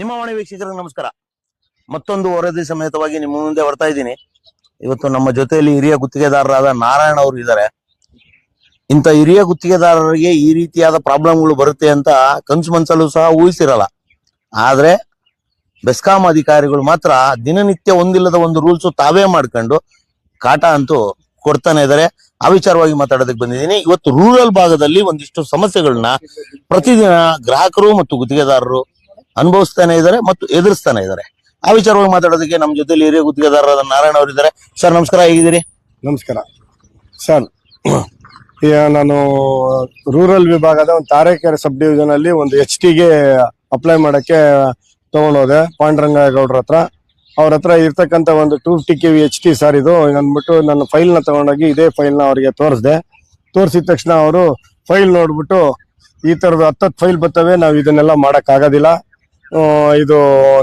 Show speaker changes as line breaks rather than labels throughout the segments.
ನಿಮ್ಮ ವಾಣಿ ವೀಕ್ಷಕರಿಗೆ ನಮಸ್ಕಾರ. ಮತ್ತೊಂದು ವರದಿ ಸಮೇತವಾಗಿ ನಿಮ್ಮ ಮುಂದೆ ಬರ್ತಾ ಇದ್ದೀನಿ. ಇವತ್ತು ನಮ್ಮ ಜೊತೆಯಲ್ಲಿ ಹಿರಿಯ ಗುತ್ತಿಗೆದಾರರಾದ ನಾರಾಯಣ ಅವರು ಇದ್ದಾರೆ. ಇಂಥ ಹಿರಿಯ ಗುತ್ತಿಗೆದಾರರಿಗೆ ಈ ರೀತಿಯಾದ ಪ್ರಾಬ್ಲಮ್ಗಳು ಬರುತ್ತೆ ಅಂತ ಕನ್ಸು ಮನ್ಸಲ್ಲೂ ಸಹ ಊಹಿಸಿರಲ್ಲ ಆದ್ರೆ ಬೆಸ್ಕಾಂ ಅಧಿಕಾರಿಗಳು ಮಾತ್ರ ದಿನನಿತ್ಯ ಒಂದಿಲ್ಲದ ಒಂದು ರೂಲ್ಸ್ ತಾವೇ ಮಾಡ್ಕೊಂಡು ಕಾಟ ಅಂತೂ ಕೊಡ್ತಾನೆ ಇದ್ದಾರೆ. ಆ ವಿಚಾರವಾಗಿ ಮಾತಾಡೋದಕ್ಕೆ ಬಂದಿದ್ದೀನಿ. ಇವತ್ತು ರೂರಲ್ ಭಾಗದಲ್ಲಿ ಒಂದಿಷ್ಟು ಸಮಸ್ಯೆಗಳನ್ನ ಪ್ರತಿದಿನ ಗ್ರಾಹಕರು ಮತ್ತು ಗುತ್ತಿಗೆದಾರರು ಅನುಭವಿಸ್ತಾನೆ ಇದ್ದಾರೆ ಮತ್ತು ಎದುರಿಸ್ತಾನೆ ಇದ್ದಾರೆ. ಆ ವಿಚಾರವಾಗಿ ಮಾತಾಡೋದಕ್ಕೆ ನಮ್ಮ ಜೊತೆಲಿ ಹಿರಿಯ ಗುತ್ತಿಗೆದಾರರಾದ ನಾರಾಯಣ ಅವರಿದ್ದಾರೆ ಸರ್ ನಮಸ್ಕಾರ. ಹೇಗಿದ್ದೀರಿ?
ನಮಸ್ಕಾರ. ಸರ್ ಈಗ ನಾನು ರೂರಲ್ ವಿಭಾಗದ ಒಂದು ತಾರೇಕೆರೆ ಸಬ್ ಡಿವಿಷನ್ ಅಲ್ಲಿ ಒಂದು ಎಚ್ ಟಿಗೆ ಅಪ್ಲೈ ಮಾಡಕ್ಕೆ ತಗೊಂಡೋದೆ ಪಾಂಡುರಂಗ ಗೌಡ್ರ ಹತ್ರ. ಅವ್ರ ಹತ್ರ ಇರ್ತಕ್ಕಂಥ ಒಂದು two fifty K V H T sir ಇದು. ಅಂದ್ಬಿಟ್ಟು ನನ್ನ ಫೈಲ್ನ ತಗೊಂಡೋಗಿ ಇದೇ ಫೈಲ್ನ ಅವರಿಗೆ ತೋರಿಸ್ದೆ. ತೋರಿಸಿದ ತಕ್ಷಣ ಅವರು ಫೈಲ್ ನೋಡ್ಬಿಟ್ಟು ಈ ತರದ ಹತ್ತತ್ತು ಫೈಲ್ ಬರ್ತವೆ ನಾವು ಇದನ್ನೆಲ್ಲ ಮಾಡಕ್ ಆಗೋದಿಲ್ಲ ಆ, ಇದು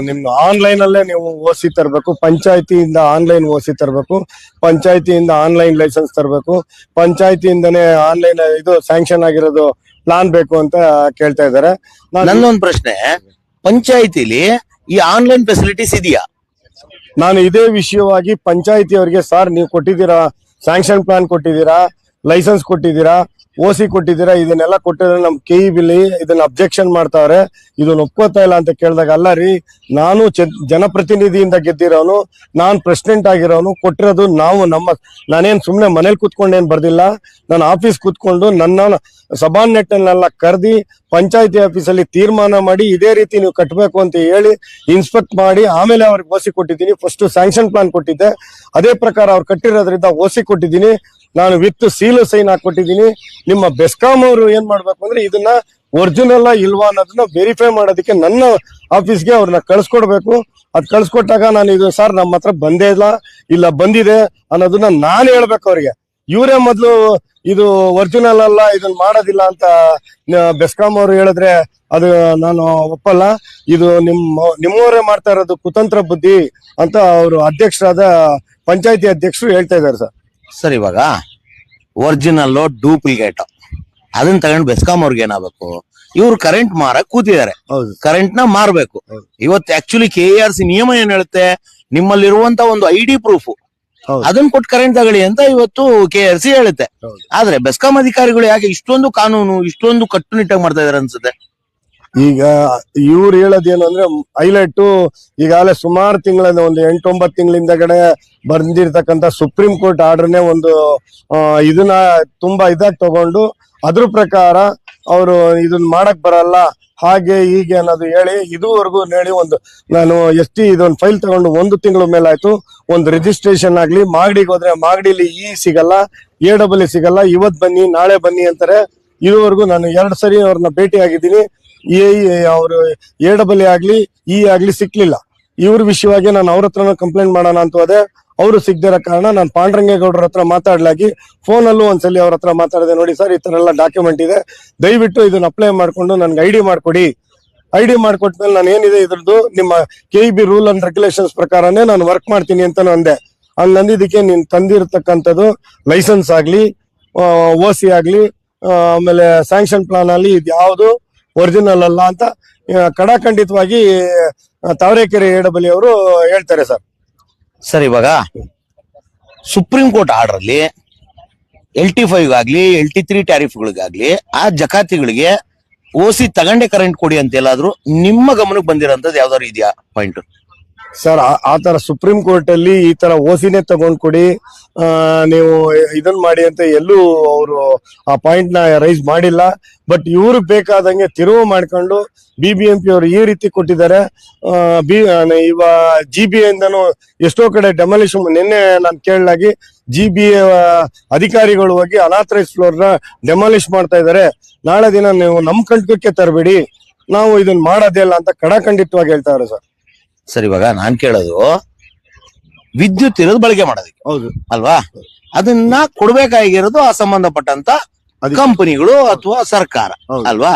ನಿಮ್ದು ಆನ್ಲೈನ್ ಅಲ್ಲೇ ನೀವು ಓಸಿ ತರಬೇಕು ಪಂಚಾಯತಿಯಿಂದ ಆನ್ಲೈನ್ ಓಸಿ ತರಬೇಕು ಪಂಚಾಯತಿಯಿಂದ ಆನ್ಲೈನ್ ಲೈಸೆನ್ಸ್ ತರಬೇಕು ಪಂಚಾಯತಿಯಿಂದನೇ ಆನ್ಲೈನ್ ಇದು ಸ್ಯಾಂಕ್ಷನ್ ಆಗಿರೋದು ಪ್ಲಾನ್ ಬೇಕು ಅಂತ ಕೇಳ್ತಾ ಇದ್ದಾರೆ. ನಾನು
ನನ್ನೊಂದು ಪ್ರಶ್ನೆ ಪಂಚಾಯಿತಿಲಿ ಈ ಆನ್ಲೈನ್ ಫೆಸಿಲಿಟೀಸ್ ಇದೆಯಾ?
ನಾನು ಇದೇ ವಿಷಯವಾಗಿ ಪಂಚಾಯತಿ ಅವರಿಗೆ ಸರ್ ನೀವು ಕೊಟ್ಟಿದ್ದೀರಾ ಸ್ಯಾಂಕ್ಷನ್ ಪ್ಲಾನ್ ಕೊಟ್ಟಿದ್ದೀರಾ ಲೈಸೆನ್ಸ್ ಕೊಟ್ಟಿದ್ದೀರಾ ಓಸಿ ಕೊಟ್ಟಿದ್ದೀರಾ, ಇದನ್ನೆಲ್ಲ ಕೊಟ್ಟಿದ್ರೆ ನಮ್ ಕೆ ಬಿಲಿ ಇದನ್ನ ಅಬ್ಜೆಕ್ಷನ್ ಮಾಡ್ತಾವ್ರೆ. ಇದನ್ನ ಒಪ್ಕೋತಾ ಇಲ್ಲ ಅಂತ ಕೇಳಿದಾಗ, ಅಲ್ಲ ರೀ, ನಾನು ಜನಪ್ರತಿನಿಧಿಯಿಂದ ಗೆದ್ದಿರೋನು, ನಾನ್ ಪ್ರೆಸಿಡೆಂಟ್ ಆಗಿರೋನು, ಕೊಟ್ಟಿರೋದು ನಾವು ನಮ್ಮ ನಾನೇನ್ ಸುಮ್ನೆ ಮನೇಲಿ ಕೂತ್ಕೊಂಡೇನ್ ಬರ್ದಿಲ್ಲ, ನಾನು ಆಫೀಸ್ ಕೂತ್ಕೊಂಡು ನನ್ನ ಸಬಾರ್ಡಿನೇಟ್ನೆಲ್ಲ ಕರೆದಿ, ಪಂಚಾಯತಿ ಆಫೀಸಲ್ಲಿ ತೀರ್ಮಾನ ಮಾಡಿ, ಇದೇ ರೀತಿ ನೀವು ಕಟ್ಟಬೇಕು ಅಂತ ಹೇಳಿ ಇನ್ಸ್ಪೆಕ್ಟ್ ಮಾಡಿ, ಆಮೇಲೆ ಅವ್ರಿಗೆ ಓಸಿ ಕೊಟ್ಟಿದ್ದೀನಿ ಫಸ್ಟ್ ಸ್ಯಾಂಕ್ಷನ್ ಪ್ಲಾನ್ ಕೊಟ್ಟಿದ್ದೆ. ಅದೇ ಪ್ರಕಾರ ಅವ್ರು ಕಟ್ಟಿರೋದ್ರಿಂದ ಓಸಿ ಕೊಟ್ಟಿದ್ದೀನಿ. ನಾನು ವಿತ್ ಸೀಲು ಸೈನ್ ಹಾಕೊಟ್ಟಿದ್ದೀನಿ ನಿಮ್ಮ ಬೆಸ್ಕಾಂ ಅವರು ಏನ್ ಮಾಡ್ಬೇಕು ಅಂದ್ರೆ ಇದನ್ನ ಒರಿಜಿನಲ್ ಇಲ್ವಾ ಅನ್ನೋದನ್ನ ವೆರಿಫೈ ಮಾಡೋದಕ್ಕೆ ನನ್ನ ಆಫೀಸ್ಗೆ ಅವ್ರನ್ನ ಕಳ್ಸ್ಕೊಡ್ಬೇಕು. ಅದ್ ಕಳ್ಸ್ಕೊಟ್ಟಾಗ ನಾನು ಇದು ಸರ್ ನಮ್ಮ ಹತ್ರ ಬಂದೇ ಇಲ್ಲ ಇಲ್ಲ ಬಂದಿದೆ ಅನ್ನೋದನ್ನ ನಾನು ಹೇಳ್ಬೇಕು ಅವ್ರಿಗೆ. ಇವರೇ ಮೊದ್ಲು ಇದು ಒರಿಜಿನಲ್ ಅಲ್ಲ ಇದನ್ನ ಮಾಡೋದಿಲ್ಲ ಅಂತ ಬೆಸ್ಕಾಂ ಅವರು ಹೇಳಿದ್ರೆ ಅದು ನಾನು ಒಪ್ಪಲ್ಲ. ಇದು ನಿಮ್ಮ ನಿಮ್ಮವರೇ ಮಾಡ್ತಾ ಇರೋದು ಕುತಂತ್ರ ಬುದ್ಧಿ ಅಂತ ಅವರು ಅಧ್ಯಕ್ಷರಾದ, ಪಂಚಾಯತಿ ಅಧ್ಯಕ್ಷರು ಹೇಳ್ತಾ ಇದ್ದಾರೆ ಸರ್.
ಸರ್ ಇವಾಗ ಒರಿಜಿನಲ್ ಡೂಪ್ಲಿಕೇಟ್ ಅದನ್ನ ತಗೊಂಡು ಬೆಸ್ಕಾಂ ಅವ್ರಿಗೆ ಏನಾಗಬೇಕು? ಇವ್ರು ಕರೆಂಟ್ ಮಾರಕ್ ಕೂತಿದ್ದಾರೆ
ಹೌದು.
ಕರೆಂಟ್ನ ಮಾರ್ಬೇಕು. ಇವತ್ತು ಆಕ್ಚುಲಿ ಕೆ ಆರ್ ಸಿ ನಿಯಮ ಏನ್ ಹೇಳುತ್ತೆ? ನಿಮ್ಮಲ್ಲಿರುವಂತ ಒಂದು ಐ ಡಿ ಪ್ರೂಫ್. ಅದನ್ನ ಕೊಟ್ಟು ಕರೆಂಟ್ ತಗೊಳ್ಳಿ ಅಂತ ಇವತ್ತು ಕೆ ಆರ್ ಸಿ ಹೇಳುತ್ತೆ. ಆದ್ರೆ ಬೆಸ್ಕಾಂ ಅಧಿಕಾರಿಗಳು ಯಾಕೆ ಇಷ್ಟೊಂದು ಕಾನೂನು ಇಷ್ಟೊಂದು ಕಟ್ಟುನಿಟ್ಟಾಗಿ ಮಾಡ್ತಾ ಇದಾರೆ ಅನ್ಸುತ್ತೆ?
ಈಗ ಇವ್ರು ಹೇಳೋದೇನು ಅಂದ್ರೆ ಹೈಲೈಟ್ ಈಗಾಗಲೇ ಸುಮಾರು ತಿಂಗಳಿಂದ ಒಂದು ಎಂಟೊಂಬತ್ತು ತಿಂಗಳಿಂದ ಕಡೆ ಬಂದಿರತಕ್ಕಂತ ಸುಪ್ರೀಂ ಕೋರ್ಟ್ ಆರ್ಡರ್ನೇ ಒಂದು ಇದನ್ನ ತುಂಬಾ ಇದಾಗಿ ತಗೊಂಡು ಅದ್ರ ಪ್ರಕಾರ ಅವರು ಇದನ್ನ ಮಾಡಕ್ ಬರಲ್ಲ, ಹಾಗೆ ಹೀಗೆ ಅನ್ನೋದು ಹೇಳಿ ಇದುವರೆಗೂ ಹೇಳಿ ಒಂದು ನಾನು ಎಸ್ ಟಿ ಇದೊಂದು ಫೈಲ್ ತಗೊಂಡು ಒಂದು ತಿಂಗಳ ಮೇಲಾಯ್ತು ಒಂದು ರಿಜಿಸ್ಟ್ರೇಷನ್ ಆಗ್ಲಿ, ಮಾಗಡಿಗೆ ಹೋದ್ರೆ ಮಾಗಡಿಲಿ ಇ ಸಿಗಲ್ಲ, ಎ ಡಬಲ್ ಸಿಗಲ್ಲ, ಇವತ್ ಬನ್ನಿ, ನಾಳೆ ಬನ್ನಿ ಅಂತಾರೆ. ಇದುವರೆಗೂ ನಾನು ಎರಡು ಸರಿ ಅವ್ರನ್ನ ಭೇಟಿ ಆಗಿದ್ದೀನಿ ಎ ಅವರು ಎ, ಡಬಲ್ ಆಗ್ಲಿ, ಇ ಆಗ್ಲಿ ಸಿಕ್ಲಿಲ್ಲ. ಇವ್ರ ವಿಷಯವಾಗಿ ನಾನು ಅವ್ರ ಹತ್ರನೂ ಕಂಪ್ಲೇಂಟ್ ಮಾಡೋಣ ಅಂತ ಹೋದೆ. ಅವರು ಸಿಗದಿರೋ ಕಾರಣ ನಾನು ಪಾಂಡ್ರಂಗೇಗೌಡರ ಹತ್ರ ಮಾತಾಡ್ಲಾಗಿ ಫೋನಲ್ಲೂ ಒಂದ್ಸಲಿ ಅವ್ರ ಹತ್ರ ಮಾತಾಡಿದೆ, ನೋಡಿ ಸರ್, ಈ ಥರ ಎಲ್ಲ ಡಾಕ್ಯುಮೆಂಟ್ ಇದೆ. ದಯವಿಟ್ಟು ಇದನ್ನ ಅಪ್ಲೈ ಮಾಡ್ಕೊಂಡು ನನ್ಗೆ ಐ ಡಿ ಮಾಡ್ಕೊಡಿ. ಐ ಡಿ ನಾನು ಏನಿದೆ ಇದ್ರದ್ದು, ನಿಮ್ಮ K B rule and regulations ಪ್ರಕಾರನೇ ನಾನು ವರ್ಕ್ ಮಾಡ್ತೀನಿ ಅಂತ ಅಂದೆ. ಅಲ್ಲಿ ನಂದಿದ್ದಕ್ಕೆ ನೀನು ತಂದಿರತಕ್ಕಂಥದ್ದು ಲೈಸೆನ್ಸ್ ಆಗ್ಲಿ ಓ ಸಿ ಆಗ್ಲಿ ಆಮೇಲೆ ಸ್ಯಾಂಕ್ಷನ್ ಪ್ಲಾನ್ ಅಲ್ಲಿ ಇದು ಯಾವುದು ಒರಿಜಿನಲ್ ಅಲ್ಲ ಅಂತ ಕಡಾಖಂಡಿತವಾಗಿ ತಾವರೆಕೆರೆ ಎ ಡಬ್ಲ್ಯೂ ಅವರು ಹೇಳ್ತಾರೆ ಸರ್.
ಸರ್, ಇವಾಗ ಸುಪ್ರೀಂ ಕೋರ್ಟ್ ಆರ್ಡರ್ ಅಲ್ಲಿ ಎಲ್ ಟಿ ಫೈವ್ ಆಗ್ಲಿ ಎಲ್ ಟಿ ತ್ರೀ ಟ್ಯಾರಿಫ್ಗಳಿಗಾಗ್ಲಿ ಆ ಜಕಾತಿಗಳಿಗೆ ಓಸಿ ತಗಂಡೆ ಕರೆಂಟ್ ಕೊಡಿ ಅಂತ ಎಲ್ಲಾದ್ರೂ ನಿಮ್ಮ ಗಮನಕ್ಕೆ ಬಂದಿರೋಂಥದ್ದು ಯಾವ್ದಾದ್ರು ಇದೆಯಾ ಪಾಯಿಂಟ್
ಸರ್, ಆ- ತರ ಸುಪ್ರೀಂ ಕೋರ್ಟ್ ಅಲ್ಲಿ ಈ ತರ ಓಸಿನೇ ತಗೊಂಡ್ ಕೊಡಿ ನೀವು ಇದನ್ ಮಾಡಿ ಅಂತ ಎಲ್ಲೂ ಅವರು ಆ ಪಾಯಿಂಟ್ನ ರೈಸ್ ಮಾಡಿಲ್ಲ. ಬಟ್ ಇವ್ರು ಬೇಕಾದಂಗೆ ತಿರುವು ಮಾಡ್ಕೊಂಡು ಬಿ ಬಿ ಅವರು ಈ ರೀತಿ ಕೊಟ್ಟಿದ್ದಾರೆ. ಬಿ ಇವ ಜಿ ಬಿ ಎಂದನು ಎಷ್ಟೋ ಕಡೆ ಡೆಮಾಲಿಷನ್ ನಿನ್ನೆ ನಾನು ಕೇಳಲಾಗಿ ಜಿ ಬಿ ಅಧಿಕಾರಿಗಳು ಹೋಗಿ ಅನಾಥರೈಸ್ ಫ್ಲೋರ್ನ ಡೆಮಾಲಿಷ್ ಮಾಡ್ತಾ ಇದ್ದಾರೆ. ನಾಳೆ ದಿನ ನೀವು ನಮ್ ಕಂಟಕಕ್ಕೆ ತರಬೇಡಿ. ನಾವು ಇದನ್ನ ಮಾಡೋದೇ ಇಲ್ಲ ಅಂತ ಕಡಾಖಂಡಿತವಾಗಿ ಇದ್ದಾರೆ ಸರ್.
ಸರ್ ಇವಾಗ ನಾನ್ ಕೇಳೋದು ವಿದ್ಯುತ್ ಇರೋದು ಬಳಕೆ ಮಾಡೋದಕ್ಕೆ.
ಹೌದು.
ಅಲ್ವಾ? ಅದನ್ನ ಕೊಡ್ಬೇಕಾಗಿರೋದು ಆ ಸಂಬಂಧಪಟ್ಟಂತ ಕಂಪನಿಗಳು ಅಥವಾ ಸರ್ಕಾರ. ಅಲ್ವಾ.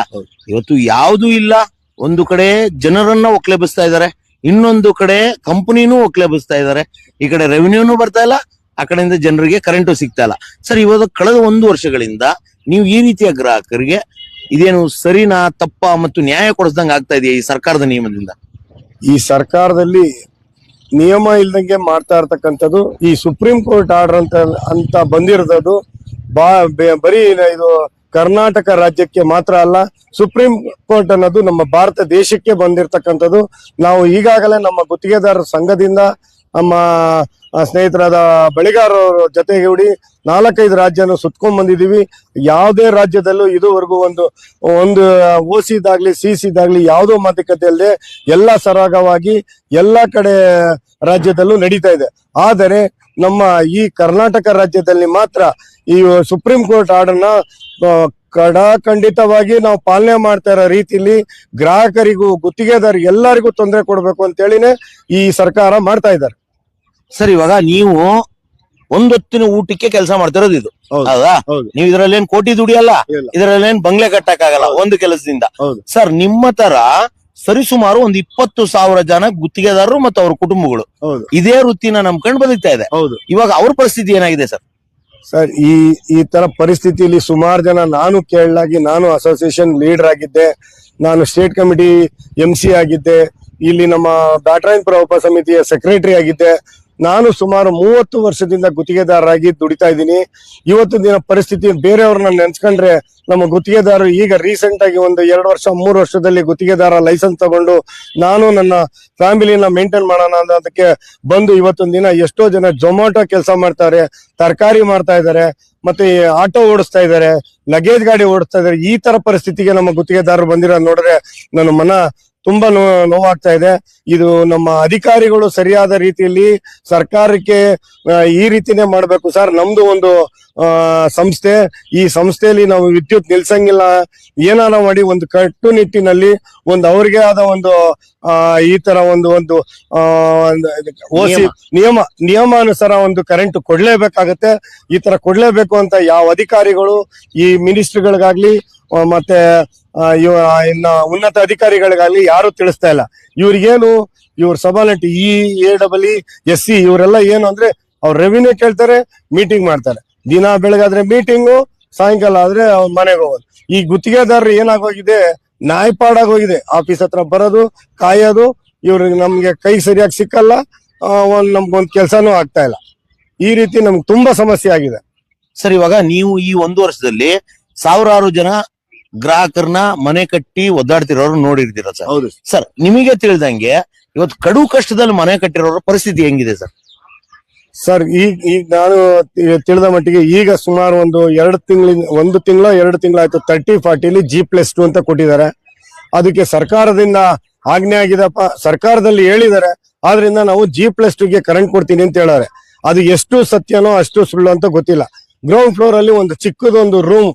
ಇವತ್ತು ಯಾವ್ದು ಇಲ್ಲ. ಒಂದು ಕಡೆ ಜನರನ್ನ ಒಕ್ಲೆಬಿಸ್ತಾ ಇದಾರೆ ಇನ್ನೊಂದು ಕಡೆ ಕಂಪನಿನೂ ಒಕ್ಲೇಬಿಸ್ತಾ ಇದಾರೆ ಈ ಕಡೆ ರೆವಿನ್ಯೂನು ಬರ್ತಾ ಇಲ್ಲ. ಆ ಕಡೆಯಿಂದ ಜನರಿಗೆ ಕರೆಂಟು ಸಿಗ್ತಾ ಇಲ್ಲ. ಸರ್ ಇವಾಗ ಕಳೆದ ಒಂದು ವರ್ಷಗಳಿಂದ ನೀವು ಈ ರೀತಿಯ ಗ್ರಾಹಕರಿಗೆ ಇದೇನು ಸರಿನಾ ತಪ್ಪ ಮತ್ತು ನ್ಯಾಯ ಕೊಡಿಸ್ದಂಗ ಆಗ್ತಾ ಇದೆಯಾ ಈ ಸರ್ಕಾರದ ನಿಯಮದಿಂದ?
ಈ ಸರ್ಕಾರದಲ್ಲಿ ನಿಯಮ ಇಲ್ದಂಗೆ ಮಾಡ್ತಾ ಇರ್ತಕ್ಕಂಥದ್ದು, ಈ ಸುಪ್ರೀಂ ಕೋರ್ಟ್ ಆರ್ಡರ್ ಅಂತ ಅಂತ ಬಂದಿರೋದು ಬಾ ಬರೀ ಇದು ಕರ್ನಾಟಕ ರಾಜ್ಯಕ್ಕೆ ಮಾತ್ರ ಅಲ್ಲ ಸುಪ್ರೀಂ ಕೋರ್ಟ್ ಅನ್ನೋದು ನಮ್ಮ ಭಾರತ ದೇಶಕ್ಕೆ ಬಂದಿರತಕ್ಕಂಥದ್ದು. ನಾವು ಈಗಾಗಲೇ ನಮ್ಮ ಗುತ್ತಿಗೆದಾರರ ಸಂಘದಿಂದ ನಮ್ಮ ಸ್ನೇಹಿತರಾದ ಬಳಿಗಾರರ ಜೊತೆಗೂಡಿ ನಾಲ್ಕೈದು ರಾಜ್ಯನ ಸುತ್ಕೊಂಡ್ ಬಂದಿದ್ದೀವಿ. ಯಾವುದೇ ರಾಜ್ಯದಲ್ಲೂ ಇದುವರೆಗೂ ಒಂದು ಒಂದು ಓ ಸಿದಾಗ್ಲಿ ಸಿ ಸಿದಾಗ್ಲಿ ಯಾವುದೋ ಮಾತುಕತೆ ಅಲ್ಲದೆ ಎಲ್ಲ ಸರಾಗವಾಗಿ ಎಲ್ಲ ಕಡೆ ರಾಜ್ಯದಲ್ಲೂ ನಡೀತಾ ಇದೆ. ಆದರೆ ನಮ್ಮ ಈ ಕರ್ನಾಟಕ ರಾಜ್ಯದಲ್ಲಿ ಮಾತ್ರ ಈ ಸುಪ್ರೀಂ ಕೋರ್ಟ್ ಆರ್ಡರ್ನ ಕಡಾಖಂಡಿತವಾಗಿ ನಾವು ಪಾಲನೆ ಮಾಡ್ತಾ ಇರೋ ರೀತಿಲಿ ಗ್ರಾಹಕರಿಗೂ ಗುತ್ತಿಗೆದಾರ ಎಲ್ಲರಿಗೂ ತೊಂದರೆ ಕೊಡಬೇಕು ಅಂತೇಳಿನೇ ಈ ಸರ್ಕಾರ ಮಾಡ್ತಾ ಇದ್ದಾರೆ.
ಸರ್ ಇವಾಗ ನೀವು ಒಂದೊತ್ತಿನ ಊಟಕ್ಕೆ ಕೆಲಸ ಮಾಡ್ತಿರೋದು ಇದು.
ಹೌದು. ನೀವು
ನೀವು ಇದ್ರಲ್ಲೇನ್ ಕೋಟಿ ದುಡಿಯಲ್ಲ?
ಇದರಲ್ಲಿ
ಇದ್ರಲ್ಲೇನ್ ಬಂಗ್ಲೆ ಕಟ್ಟಕ್ಕಾಗಲ್ಲ ಒಂದು ಕೆಲಸದಿಂದ. ಸರ್ ನಿಮ್ಮ ತರ ಸರಿಸುಮಾರು ಒಂದ್ ಇಪ್ಪತ್ತು ಸಾವಿರ ಜನ ಗುತ್ತಿಗೆದಾರರು ಮತ್ತು ಅವ್ರ ಕುಟುಂಬಗಳು. ಇದೇ ವೃತ್ತಿನ ನಂಬ್ಕೊಂಡು ಬದುಕ್ತಾ ಇದೆ. ಇವಾಗ ಅವ್ರ ಪರಿಸ್ಥಿತಿ ಏನಾಗಿದೆ ಸರ್?
ಸರ್ ಈ ಈ ತರ ಪರಿಸ್ಥಿತಿಯಲ್ಲಿ ಸುಮಾರು ಜನ ನಾನು ಕೇಳಲಾಗಿ ನಾನು ಅಸೋಸಿಯೇಷನ್ ಲೀಡರ್ ಆಗಿದ್ದೆ. ನಾನು ಸ್ಟೇಟ್ ಕಮಿಟಿ ಎಂ ಸಿ ಆಗಿದ್ದೆ. ಇಲ್ಲಿ ನಮ್ಮ ಬ್ಯಾಟ್ರಾಯನ್ಪುರ ಉಪ ಸಮಿತಿಯ ಸೆಕ್ರೆಟರಿ ಆಗಿದ್ದೆ. ನಾನು ಸುಮಾರು ಮೂವತ್ತು ವರ್ಷದಿಂದ ಗುತ್ತಿಗೆದಾರರಾಗಿ ದುಡಿತಾ ಇದ್ದೀನಿ. ಇವತ್ತು ದಿನ ಪರಿಸ್ಥಿತಿ ಬೇರೆಯವ್ರನ್ನ ನೆನ್ಸ್ಕೊಂಡ್ರೆ ನಮ್ಮ ಗುತ್ತಿಗೆದಾರರು ಈಗ ರೀಸೆಂಟ್ ಆಗಿ ಒಂದು ಎರಡು ವರ್ಷ, ಮೂರು ವರ್ಷದಲ್ಲಿ ಗುತ್ತಿಗೆದಾರ ಲೈಸೆನ್ಸ್ ತಗೊಂಡು ನಾನು ನನ್ನ ಫ್ಯಾಮಿಲಿನ ಮೇಂಟೈನ್ ಮಾಡೋಣ ಅಂತ ಅದಕ್ಕೆ ಬಂದು ಇವತ್ತೊಂದು ದಿನ ಎಷ್ಟೋ ಜನ ಜೊಮ್ಯಾಟೊ ಕೆಲಸ ಮಾಡ್ತಾರೆ, ತರಕಾರಿ ಮಾಡ್ತಾ ಇದ್ದಾರೆ, ಮತ್ತೆ ಆಟೋ ಓಡಿಸ್ತಾ ಇದ್ದಾರೆ ಲಗೇಜ್ ಗಾಡಿ ಓಡಿಸ್ತಾ ಇದ್ದಾರೆ. ಈ ತರ ಪರಿಸ್ಥಿತಿಗೆ ನಮ್ಮ ಗುತ್ತಿಗೆದಾರರು ಬಂದಿರೋದು ನೋಡಿದ್ರೆ ನನ್ನ ಮನ ತುಂಬಾ ನೋ ನೋವಾಗ್ತಾ ಇದೆ. ಇದು ನಮ್ಮ ಅಧಿಕಾರಿಗಳು ಸರಿಯಾದ ರೀತಿಯಲ್ಲಿ ಸರ್ಕಾರಕ್ಕೆ ಈ ರೀತಿನೇ ಮಾಡಬೇಕು ಸರ್. ನಮ್ದು ಒಂದು ಸಂಸ್ಥೆ. ಈ ಸಂಸ್ಥೆಯಲ್ಲಿ ನಾವು ವಿದ್ಯುತ್ ನಿಲ್ಸಂಗಿಲ್ಲ. ಏನಾರ ಮಾಡಿ ಒಂದು ಕಟ್ಟುನಿಟ್ಟಿನಲ್ಲಿ ಒಂದು ಅವ್ರಿಗೆ ಆದ ಒಂದು ಆ, ಈ ತರ ಒಂದು ಒಂದು ಆ, ಒಂದು ಓಸಿ
ನಿಯಮ.
ನಿಯಮ ನಿಯಮಾನುಸಾರ ಒಂದು ಕರೆಂಟ್ ಕೊಡ್ಲೇಬೇಕಾಗತ್ತೆ. ಈ ತರ ಕೊಡ್ಲೇಬೇಕು ಅಂತ ಯಾವ ಅಧಿಕಾರಿಗಳು ಈ ಮಿನಿಸ್ಟ್ರಿಗಳಿಗಾಗ್ಲಿ ಮತ್ತೆ ಇನ್ನ ಉನ್ನತ ಅಧಿಕಾರಿಗಳಿಗಾಗ್ಲಿ ಯಾರು ತಿಳಿಸ್ತಾ ಇಲ್ಲ. ಇವ್ರಿಗೇನು, ಇವ್ರ ಸಬಾಲಿಟಿ E, A, double S C, ಇವರೆಲ್ಲ ಏನು ಅಂದ್ರೆ ಅವ್ರ ರೆವಿನ್ಯೂ ಕೇಳ್ತಾರೆ ಮೀಟಿಂಗ್ ಮಾಡ್ತಾರೆ. ದಿನ ಬೆಳಗಾದ್ರೆ ಮೀಟಿಂಗು ಸಾಯಂಕಾಲ ಆದ್ರೆ ಅವ್ರ ಮನೆಗೆ ಹೋಗೋದು. ಈ ಗುತ್ತಿಗೆದಾರರು ಏನಾಗೋಗಿದೆ, ನಾಯ್ಪಾಡಾಗೋಗಿದೆ. ಆಫೀಸ್ ಹತ್ರ ಬರೋದು, ಕಾಯೋದು ಇವ್ರಿಗೆ ನಮ್ಗೆ ಕೈ ಸರಿಯಾಗಿ ಸಿಕ್ಕಲ್ಲ ಒಂದ್ ನಮ್ಗೊಂದ್ ಕೆಲ್ಸಾನು ಆಗ್ತಾ ಇಲ್ಲ. ಈ ರೀತಿ ನಮ್ಗೆ ತುಂಬಾ ಸಮಸ್ಯೆ ಆಗಿದೆ.
ಸರ್, ಇವಾಗ ನೀವು ಈ ಒಂದು ವರ್ಷದಲ್ಲಿ ಸಾವಿರಾರು ಜನ ಗ್ರಾಹಕರನ್ನ ಮನೆ ಕಟ್ಟಿ ಒದ್ದಾಡ್ತಿರೋರು ನೋಡಿರ್ತೀರ ಸರ್?
ಹೌದು
ಸರ್. ನಿಮಗೆ ತಿಳಿದಂಗೆ ಇವತ್ತು ಕಡು ಕಷ್ಟದಲ್ಲಿ ಮನೆ ಕಟ್ಟಿರೋರ ಪರಿಸ್ಥಿತಿ ಹೆಂಗಿದೆ ಸರ್?
ಸರ್ ಈಗ ಈಗ ನಾನು ತಿ- ತಿಳಿದ ಮಟ್ಟಿಗೆ ಈಗ ಸುಮಾರು ಒಂದು ಎರಡು ತಿಂಗಳಿಂದ ಒಂದು ತಿಂಗಳ ಎರಡು ತಿಂಗಳಾಯ್ತು ತರ್ಟಿ ಫಾರ್ಟಿಲಿ ಜಿ ಪ್ಲಸ್ ಟು ಅಂತ ಕೊಟ್ಟಿದ್ದಾರೆ. ಅದಕ್ಕೆ ಸರ್ಕಾರದಿಂದ ಆಜ್ಞೆ ಆಗಿದೆಪ್ಪ ಸರ್ಕಾರದಲ್ಲಿ ಹೇಳಿದ್ದಾರೆ. ಆದ್ರಿಂದ ನಾವು ಜಿ ಪ್ಲಸ್ ಟುಗೆ ಕರೆಂಟ್ ಕೊಡ್ತೀನಿ ಅಂತ ಹೇಳಾರೆ. ಅದು ಎಷ್ಟು ಸತ್ಯನೋ ಅಷ್ಟು ಸುಳ್ಳು ಅಂತ ಗೊತ್ತಿಲ್ಲ. ಗ್ರೌಂಡ್ ಫ್ಲೋರ್ ಅಲ್ಲಿ ಒಂದು ಚಿಕ್ಕದೊಂದು ರೂಮ್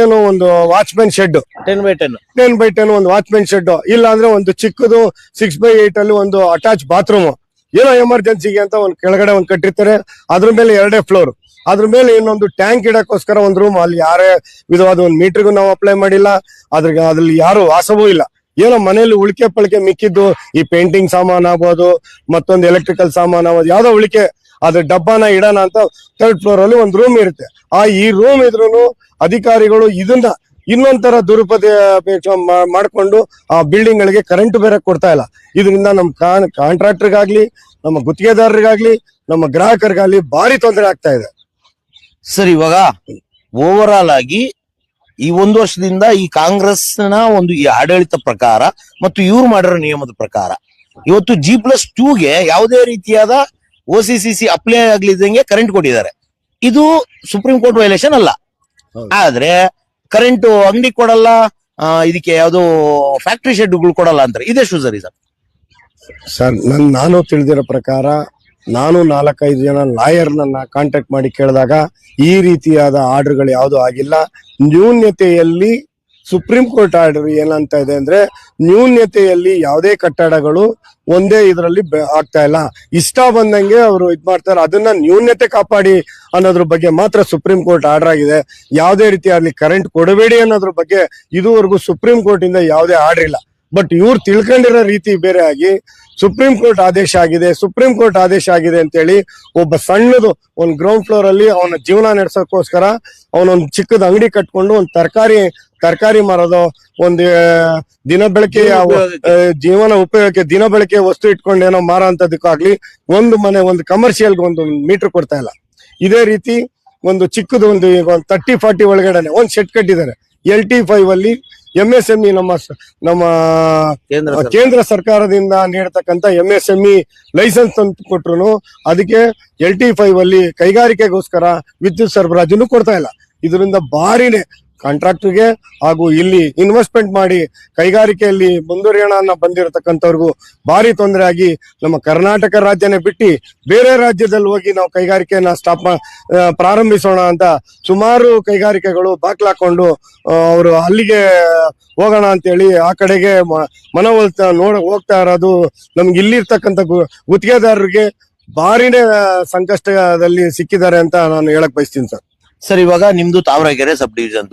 ಏನು ಒಂದು watchman shed
ten by ten
ten by ten ಒಂದು ವಾಚ್ಮೆನ್ ಶೆಡ್ ಇಲ್ಲ ಅಂದ್ರೆ ಒಂದು ಚಿಕ್ಕದು ಸಿಕ್ಸ್ ಬೈ ಏಟ್ ಅಲ್ಲಿ ಒಂದು ಅಟ್ಯಾಚ್ ಬಾತ್ರೂಮ್ ಏನೋ ಎಮರ್ಜೆನ್ಸಿಗೆ ಅಂತ ಒಂದು ಕೆಳಗಡೆ ಒಂದು ಕಟ್ಟಿರ್ತಾರೆ. ಅದ್ರ ಮೇಲೆ ಎರಡೇ ಫ್ಲೋರ್ ಅದ್ರ ಮೇಲೆ ಇನ್ನೊಂದು ಟ್ಯಾಂಕ್ ಇಡಕ್ಕೋಸ್ಕರ ಒಂದು ರೂಮ್ ಅಲ್ಲಿ ಯಾರೇ ವಿಧವಾದ ಒಂದು ಮೀಟರ್ಗೂ ನಾವು ಅಪ್ಲೈ ಮಾಡಿಲ್ಲ. ಅದ್ರಿಗೆ ಅದ್ರಲ್ಲಿ ಯಾರು ವಾಸವೂ ಇಲ್ಲ. ಏನೋ ಮನೇಲಿ ಉಳಿಕೆ ಪಳಿಕೆ ಮಿಕ್ಕಿದ್ದು ಈ ಪೇಂಟಿಂಗ್ ಸಾಮಾನ್ ಆಗ್ಬೋದು ಮತ್ತೊಂದು ಎಲೆಕ್ಟ್ರಿಕಲ್ ಸಾಮಾನ್ ಆಗ್ಬೋದು. ಯಾವ್ದೋ ಉಳಿಕೆ ಅದ್ರ ಡಬ್ಬಾನ ಇಡೋಣ ಅಂತ ಥರ್ಡ್ ಫ್ಲೋರ್ ಅಲ್ಲಿ ಒಂದು ರೂಮ್ ಇರುತ್ತೆ. ಆ ಈ ರೂಮ್ ಇದ್ರು ಅಧಿಕಾರಿಗಳು ಇದನ್ನ ಇನ್ನೊಂಥರ ದುರುಪಯೋಗ ಮಾಡಿಕೊಂಡು ಆ ಬಿಲ್ಡಿಂಗ್ ಗಳಿಗೆ ಕರೆಂಟ್ ಬೇರೆ ಕೊಡ್ತಾ ಇಲ್ಲ. ಇದರಿಂದ ನಮ್ಮ ಕಾನ್ ಕಾಂಟ್ರಾಕ್ಟರ್ಗಾಗ್ಲಿ ನಮ್ಮ ಗುತ್ತಿಗೆದಾರರಿಗಾಗ್ಲಿ, ನಮ್ಮ ಗ್ರಾಹಕರಿಗಾಗ್ಲಿ ಭಾರಿ ತೊಂದರೆ ಆಗ್ತಾ ಇದೆ.
ಸರ್, ಇವಾಗ ಓವರ್ ಆಲ್ ಆಗಿ ಈ ಒಂದು ವರ್ಷದಿಂದ ಈ ಕಾಂಗ್ರೆಸ್ನ ಒಂದು ಈ ಆಡಳಿತ ಪ್ರಕಾರ ಮತ್ತು ಇವ್ರು ಮಾಡಿರೋ ನಿಯಮದ ಪ್ರಕಾರ ಇವತ್ತು ಜಿ ಪ್ಲಸ್ ಟೂಗೆ ಯಾವುದೇ ರೀತಿಯಾದ O C C C apply ಆಗ್ಲಿದ್ದಂಗೆ current ಕೊಟ್ಟಿದ್ದಾರೆ. ಇದು ಸುಪ್ರೀಂ ಕೋರ್ಟ್ ವೈಲೇಷನ್ ಅಲ್ಲ. ಆದ್ರೆ ಕರೆಂಟ್ ಅಂಗಡಿ ಕೊಡಲ್ಲ ಇದಕ್ಕೆ ಯಾವುದು ಫ್ಯಾಕ್ಟ್ರಿ ಶೆಡ್ಗಳು ಕೊಡಲ್ಲ ಅಂತಾರೆ. ಇದೆ ಸರಿ ಸರ್?
ಸರ್ ನನ್ ನಾನು ತಿಳಿದಿರೋ ಪ್ರಕಾರ ನಾನು ನಾಲ್ಕೈದು ಜನ ಲಾಯರ್ ನನ್ನ ಕಾಂಟ್ಯಾಕ್ಟ್ ಮಾಡಿ ಕೇಳಿದಾಗ ಈ ರೀತಿಯಾದ ಆರ್ಡರ್ಗಳು ಯಾವುದು ಆಗಿಲ್ಲ. ನ್ಯೂನ್ಯತೆಯಲ್ಲಿ ಸುಪ್ರೀಂ ಕೋರ್ಟ್ ಆರ್ಡರ್ ಏನಂತ ಇದೆ ಅಂದ್ರೆ ನ್ಯೂನ್ಯತೆಯಲ್ಲಿ ಯಾವುದೇ ಕಟ್ಟಡಗಳು ಒಂದೇ ಇದರಲ್ಲಿ ಆಗ್ತಾ ಇಲ್ಲ. ಇಷ್ಟ ಬಂದಂಗೆ ಅವರು ಇದ್ ಮಾಡ್ತಾರೆ. ಅದನ್ನ ನ್ಯೂನ್ಯತೆ ಕಾಪಾಡಿ ಅನ್ನೋದ್ರ ಬಗ್ಗೆ ಮಾತ್ರ ಸುಪ್ರೀಂ ಕೋರ್ಟ್ ಆರ್ಡರ್ ಆಗಿದೆ. ಯಾವುದೇ ರೀತಿ ಅಲ್ಲಿ ಕರೆಂಟ್ ಕೊಡಬೇಡಿ ಅನ್ನೋದ್ರ ಬಗ್ಗೆ ಇದುವರೆಗೂ ಸುಪ್ರೀಂ ಕೋರ್ಟ್ ಯಾವುದೇ ಆರ್ಡರ್ ಇಲ್ಲ. ಬಟ್ ಇವ್ರು ತಿಳ್ಕೊಂಡಿರೋ ರೀತಿ ಬೇರೆ ಆಗಿ ಸುಪ್ರೀಂ ಕೋರ್ಟ್ ಆದೇಶ ಆಗಿದೆ ಸುಪ್ರೀಂ ಕೋರ್ಟ್ ಆದೇಶ ಆಗಿದೆ ಅಂತೇಳಿ ಒಬ್ಬ ಸಣ್ಣದು ಒಂದು ಗ್ರೌಂಡ್ ಫ್ಲೋರ್ ಅಲ್ಲಿ ಅವನ ಜೀವನ ನಡೆಸೋಕ್ಕೋಸ್ಕರ ಅವನೊಂದು ಚಿಕ್ಕದ ಅಂಗಡಿ ಕಟ್ಕೊಂಡು ಒಂದು ತರಕಾರಿ ತರಕಾರಿ ಮಾರೋದು ಒಂದು ದಿನ ಬೆಳಕೆಯ ಜೀವನ ಉಪಯೋಗಕ್ಕೆ ದಿನ ಬಳಕೆ ವಸ್ತು ಇಟ್ಕೊಂಡು ಏನೋ ಮಾರೋ ಅಂತದಕ್ಕಾಗ್ಲಿ ಒಂದು ಮನೆ ಒಂದು ಕಮರ್ಷಿಯಲ್ ಒಂದು ಮೀಟರ್ ಕೊಡ್ತಾ ಇಲ್ಲ. ಇದೇ ರೀತಿ ಒಂದು ಚಿಕ್ಕದು ಒಂದು ಈಗ ಒಂದು ತರ್ಟಿ ಫಾರ್ಟಿ ಒಳಗಡೆನೆ ಒಂದು ಶೆಡ್ ಕಟ್ಟಿದ್ದಾರೆ. ಎಲ್ ಟಿ ಫೈವ್ ಅಲ್ಲಿ ಎಂ ಎಸ್ ಎಂಇ ನಮ್ಮ ನಮ್ಮ
ಕೇಂದ್ರ
ಸರ್ಕಾರದಿಂದ ನೀಡತಕ್ಕಂತ M S M E license ಅಂತ ಕೊಟ್ರು ಅದಕ್ಕೆ ಎಲ್ ಟಿ ಫೈವ್ ಅಲ್ಲಿ ಕೈಗಾರಿಕೆಗೋಸ್ಕರ ವಿದ್ಯುತ್ ಸರಬರಾಜನ್ನು ಕೊಡ್ತಾ ಇಲ್ಲ. ಇದರಿಂದ ಭಾರಿನೇ ಕಾಂಟ್ರಾಕ್ಟರ್ಗೆ ಹಾಗೂ ಇಲ್ಲಿ ಇನ್ವೆಸ್ಟ್ಮೆಂಟ್ ಮಾಡಿ ಕೈಗಾರಿಕೆಯಲ್ಲಿ ಮುಂದುವರಿಯೋಣ ಅನ್ನೋ ಬಂದಿರತಕ್ಕಂಥವ್ರಿಗೂ ಭಾರಿ ತೊಂದರೆ ಆಗಿ ನಮ್ಮ ಕರ್ನಾಟಕ ರಾಜ್ಯನೇ ಬಿಟ್ಟು ಬೇರೆ ರಾಜ್ಯದಲ್ಲಿ ಹೋಗಿ ನಾವು ಕೈಗಾರಿಕೆಯನ್ನ ಸ್ಟಾಪ್ ಪ್ರಾರಂಭಿಸೋಣ ಅಂತ ಸುಮಾರು ಕೈಗಾರಿಕೆಗಳು ಬಾಕ್ಲಾಕೊಂಡು ಅವರು ಅಲ್ಲಿಗೆ ಹೋಗೋಣ ಅಂತೇಳಿ ಆ ಕಡೆಗೆ ಮನವೊಲ್ತ ನೋಡ, ಹೋಗ್ತಾ ಇರೋದು ನಮ್ಗೆ ಇಲ್ಲಿರ್ತಕ್ಕಂಥ ಗುತ್ತಿಗೆದಾರರಿಗೆ ಭಾರಿನೇ ಸಂಕಷ್ಟದಲ್ಲಿ ಸಿಕ್ಕಿದ್ದಾರೆ ಅಂತ ನಾನು ಹೇಳಕ್ ಬಯಸ್ತೀನಿ ಸರ್.
ಸರ್ ಇವಾಗ ನಿಮ್ದು ತಾವರಗೆರೆ ಸಬ್ ಡಿವಿಷನ್.